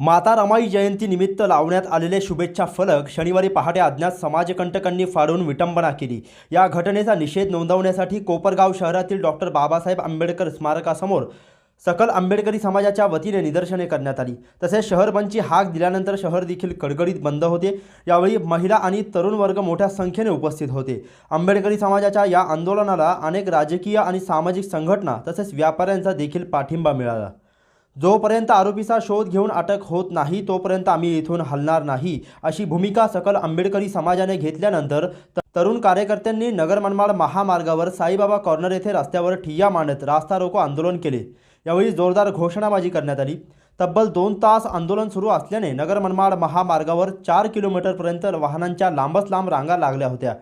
माता रमाई जयंती निमित्त लावण्यात आलेले शुभेच्छा फलक शनिवारी पहाटे अज्ञात समाजकंटकांनी फाडून विटंबना केली. या घटनेचा निषेध नोंदवण्यासाठी कोपरगाव शहरातील डॉक्टर बाबासाहेब आंबेडकर स्मारकासमोर सकल आंबेडकरी समाजाच्या वतीने निदर्शने करण्यात आली. तसेच शहरबंदची हाक दिल्यानंतर शहर देखील कडकडीत बंद होते. यावेळी महिला आणि तरुण वर्ग मोठ्या संख्येने उपस्थित होते. आंबेडकरी समाजाच्या या आंदोलनाला अनेक राजकीय आणि सामाजिक संघटना तसेच व्यापाऱ्यांचा देखील पाठिंबा मिळाला. जोपर्यंत आरोपीचा शोध घेऊन अटक होत नाही तोपर्यंत आम्ही इथून हलणार नाही अशी भूमिका सकल आंबेडकरी समाजाने घेतल्यानंतर तरुण कार्यकर्त्यांनी नगर मनमाड महामार्गावर साईबाबा कॉर्नर येथे रस्त्यावर ठिय्या मांडत रास्ता रोको आंदोलन केले. यावेळी जोरदार घोषणाबाजी करण्यात आली. तब्बल दोन तास आंदोलन सुरू असल्याने नगर मनमाड महामार्गावर चार किलोमीटरपर्यंत वाहनांच्या लांबच लांब रांगा लागल्या होत्या.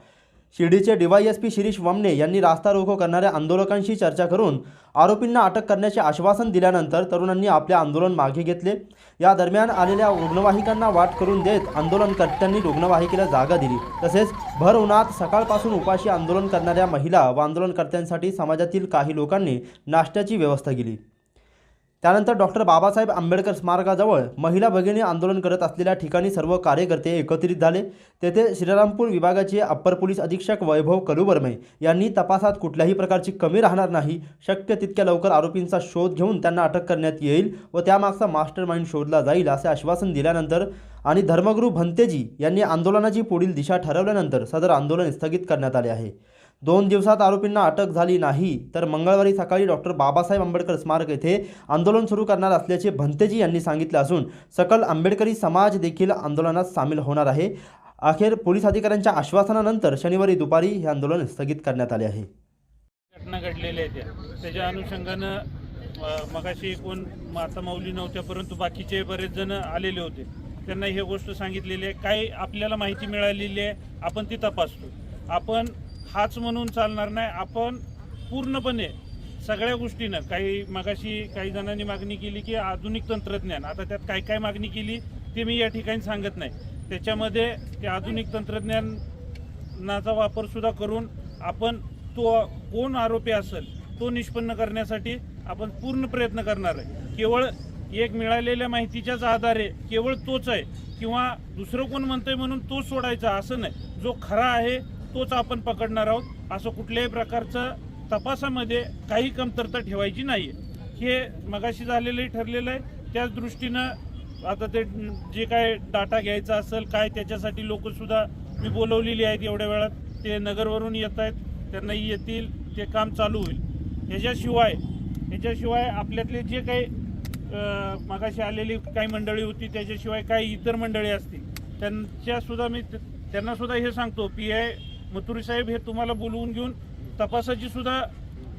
शिर्डीचे डीवायएसपी शिरीष वमने यांनी रास्ता रोको करणाऱ्या आंदोलकांशी चर्चा करून आरोपींना अटक करण्याचे आश्वासन दिल्यानंतर तरुणांनी आपले आंदोलन मागे घेतले. या दरम्यान आलेल्या रुग्णवाहिकांना वाट करून देत आंदोलनकर्त्यांनी रुग्णवाहिकेला जागा दिली. तसेच भर उन्हात सकाळपासून उपाशी आंदोलन करणाऱ्या महिला व आंदोलनकर्त्यांसाठी समाजातील काही लोकांनी नाश्त्याची व्यवस्था केली. त्यानंतर डॉक्टर बाबासाहेब आंबेडकर स्मारकाजवळ महिला भगिनी आंदोलन करत असलेल्या ठिकाणी सर्व कार्यकर्ते एकत्रित झाले. तेथे श्रीरामपूर विभागाचे अप्पर पोलीस अधीक्षक वैभव कलुबर्मे यांनी तपासात कुठल्याही प्रकारची कमी राहणार नाही. शक्य तितक्या लवकर आरोपींचा शोध घेऊन त्यांना अटक करण्यात येईल व त्यामागचा मास्टर माइंड शोधला जाईल असे आश्वासन दिल्यानंतर आणि धर्मगुरू भंतेजी यांनी आंदोलनाची पुढील दिशा ठरवल्यानंतर सदर आंदोलन स्थगित करण्यात आले आहे. दोन दिवसात आरोपींना अटक झाली नाही. तर मंगळवारी सकाळी डॉक्टर बाबासाहेब आंबेडकर स्मारक येथे आंदोलन सुरू करणार असल्याचे भंतेजी यांनी सांगितले असून सकल आंबेडकरी समाज देखील आंदोलनात सामील होणार आहे. अखेर पोलीस अधिकाऱ्यांच्या आश्वासनानंतर शनिवारी दुपारी हे आंदोलन स्थगित करण्यात आले आहे. घटना घडलेल्या आहेत त्याच्या अनुषंगानं मगाशी कोण माता माऊली नव्हत्या परंतु बाकीचे बरेच जण आलेले होते. त्यांना ही गोष्ट सांगितलेली आहे. काय आपल्याला माहिती मिळालेली आहे आपण ती तपासतो. आपण हाच म्हणून चालणार नाही. आपण पूर्णपणे सगळ्या गोष्टीनं काही मगाशी काही जणांनी मागणी केली की आधुनिक तंत्रज्ञान. आता त्यात काय काय मागणी केली ते मी या ठिकाणी सांगत नाही. त्याच्यामध्ये ते आधुनिक तंत्रज्ञानाचा वापरसुद्धा करून आपण तो कोण आरोपी असेल तो निष्पन्न करण्यासाठी आपण पूर्ण प्रयत्न करणार आहे. केवळ एक मिळालेल्या माहितीच्याच आधारे केवळ तोच आहे किंवा दुसरं कोण म्हणतंय म्हणून तो सोडायचा असं नाही. जो खरा आहे तोच आपण पकडणार आहोत. असं कुठल्याही प्रकारचं तपासामध्ये काही कमतरता ठेवायची नाही हे मगाशी झालेलंही ठरलेलं आहे. त्याच दृष्टीनं आता ते जे काय डाटा घ्यायचा असेल काय त्याच्यासाठी लोकंसुद्धा मी बोलवलेली आहेत एवढ्या वेळात. ते नगरवरून येत आहेत. त्यांनाही येतील. ते काम चालू होईल. ह्याच्याशिवाय ह्याच्याशिवाय आपल्यातले जे काही अं, मगाशी आलेली काही मंडळी होती त्याच्याशिवाय काही इतर मंडळी असतील. त्यांच्यासुद्धा मी त्यांनासुद्धा हे सांगतो पी आय मथुरी साहेब हे तुम्हाला बोलवून घेऊन तपासाची सुद्धा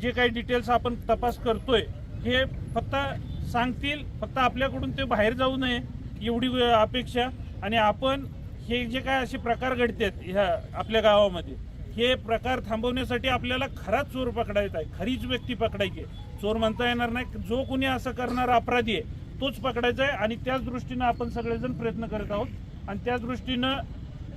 जे काही डिटेल्स आपण तपास करतोय हे फक्त सांगतील फक्त आपल्याकडून ते बाहेर जाऊ नये एवढी अपेक्षा. आणि आपण हे जे काय असे प्रकार घडतात ह्या आपल्या गावामध्ये हे प्रकार थांबवण्यासाठी आपल्याला खराच चोर पकडायचा आहे खरीच व्यक्ती पकडायची आहे. चोर म्हणता येणार नाही जो कोणी असं करणारा अपराधी आहे तोच पकडायचा आहे. आणि त्याच दृष्टीनं आपण सगळेजण प्रयत्न करत आहोत. आणि त्या दृष्टीनं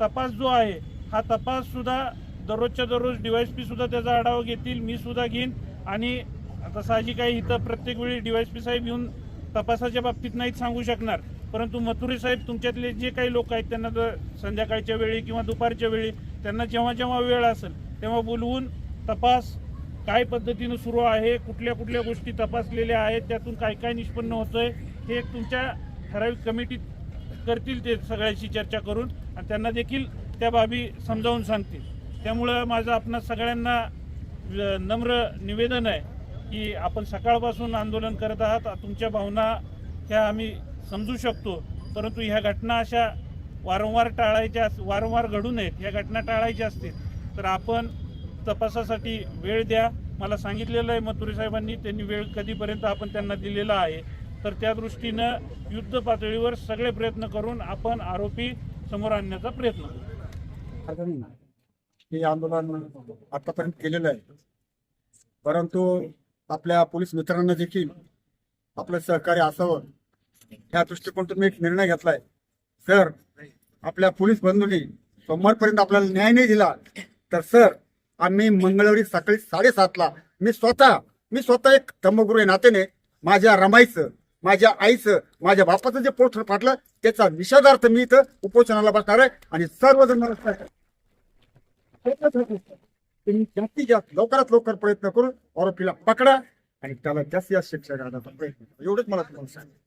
तपास जो आहे हा तपाससुद्धा दररोजच्या दररोज डिवायस पीसुद्धा त्याचा आढावा घेतील मी सुद्धा घेईन. आणि आता साहजिक आहे इथं प्रत्येक वेळी डीवायसपी साहेब येऊन तपासाच्या बाबतीत नाहीत सांगू शकणार. परंतु मथुरे साहेब तुमच्यातले जे काही लोक आहेत त्यांना जर संध्याकाळच्या वेळी किंवा दुपारच्या वेळी त्यांना जेव्हा जेव्हा वेळ असेल तेव्हा बोलवून तपास काय पद्धतीनं सुरू आहे कुठल्या कुठल्या गोष्टी तपासलेल्या आहेत त्यातून काय काय निष्पन्न होतंय हे तुमच्या ठराविक कमिटीत करतील ते सगळ्याशी चर्चा करून. आणि त्यांना देखील त्या बाबी समजावून सांगतील. त्यामुळं माझं आपणा सगळ्यांना नम्र निवेदन आहे की आपण सकाळपासून आंदोलन करत आहात. तुमच्या भावना ह्या आम्ही समजू शकतो. परंतु ह्या घटना अशा वारंवार टाळायच्या अस- वारंवार घडू नयेत. ह्या घटना टाळायच्या असतील तर आपण तपासासाठी वेळ द्या. मला सांगितलेलं आहे मथुरे साहेबांनी त्यांनी वेळ कधीपर्यंत आपण त्यांना दिलेला आहे. तर त्या दृष्टीनं युद्ध पातळीवर सगळे प्रयत्न करून आपण आरोपी समोर आणण्याचा प्रयत्न करू. हे आंदोलन आतापर्यंत केलेलं आहे. परंतु आपल्या पोलीस मित्रांना देखील आपलं सहकार्य असावं या दृष्टिकोनातून मी एक निर्णय घेतलाय. सर आपल्या पोलीस बंधूंनी सोमवारपर्यंत आपल्याला न्याय नाही दिला तर सर आम्ही मंगळवारी सकाळी साडेसातला मी स्वतः मी स्वतः एक धम्मगुरु या नात्याने माझ्या रमाईचं माझ्या आईचं माझ्या बापाचं जे पोट फाटलं त्याचा निषेधार्थ मी इथं उपोषणाला बसणार आहे आणि सर्वजण मला तुम्ही जास्तीत जास्त लवकरात लवकर प्रयत्न करून आरोपीला पकडा आणि त्याला जास्तीत जास्त शिक्षा करण्याचा प्रयत्न करा. एवढंच मला तुम्हाला सांगितलं